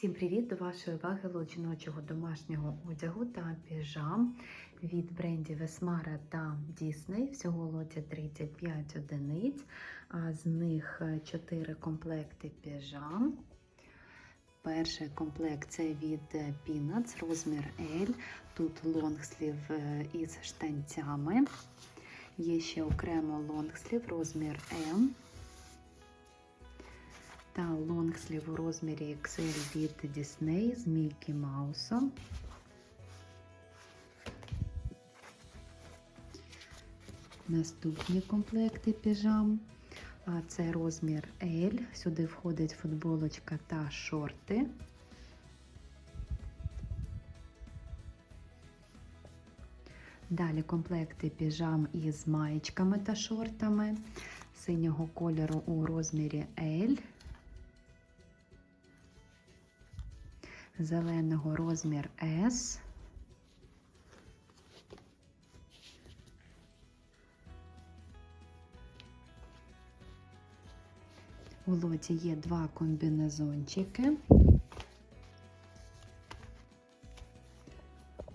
Всім привіт! До вашої уваги лот жіночого домашнього одягу та піжам від брендів Esmara та Disney. Всього лоті 35 одиниць, з них 4 комплекти піжам. Перший комплект це від Peanuts, розмір L. Тут лонгслів е, із штанцями. Є ще окремо лонгслів, розмір M та лонгслів у розмірі XL від Disney з Мікі Маусом. Наступні комплекти піжам. А це розмір L. Сюди входить футболочка та шорти. Далі комплекти піжам із маєчками та шортами синього кольору у розмірі L. зеленого розмір S. У лоті є два комбінезончики.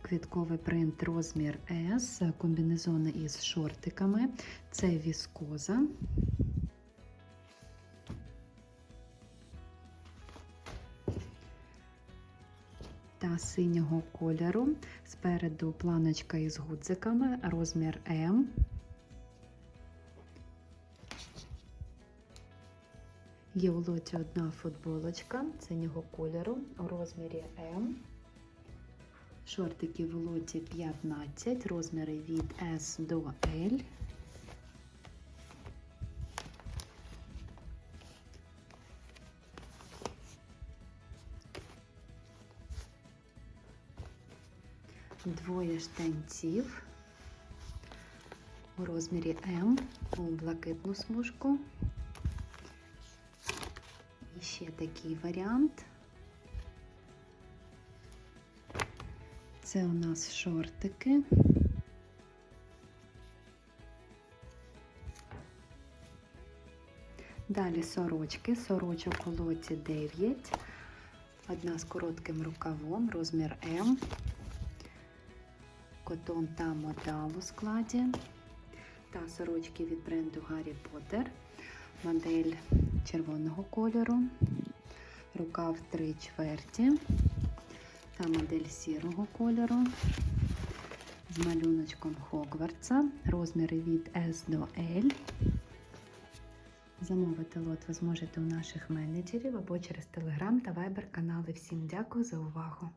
Квітковий принт розмір S, комбінезони із шортиками. Це віскоза. Та синього кольору. Спереду планочка із гудзиками, розмір М. Є у лоті одна футболочка синього кольору у розмірі М. Шортики в лоті 15, розміри від S до L. двоє штанців у розмірі М у блакитну смужку. І ще такий варіант. Це у нас шортики. Далі сорочки. Сорочок у лоті 9. Одна з коротким рукавом, розмір М котон та модал у складі та сорочки від бренду Гаррі Поттер. Модель червоного кольору, рукав 3 чверті та модель сірого кольору з малюночком Хогвартса, розміри від S до L. Замовити лот ви зможете у наших менеджерів або через Telegram та Viber канали. Всім дякую за увагу!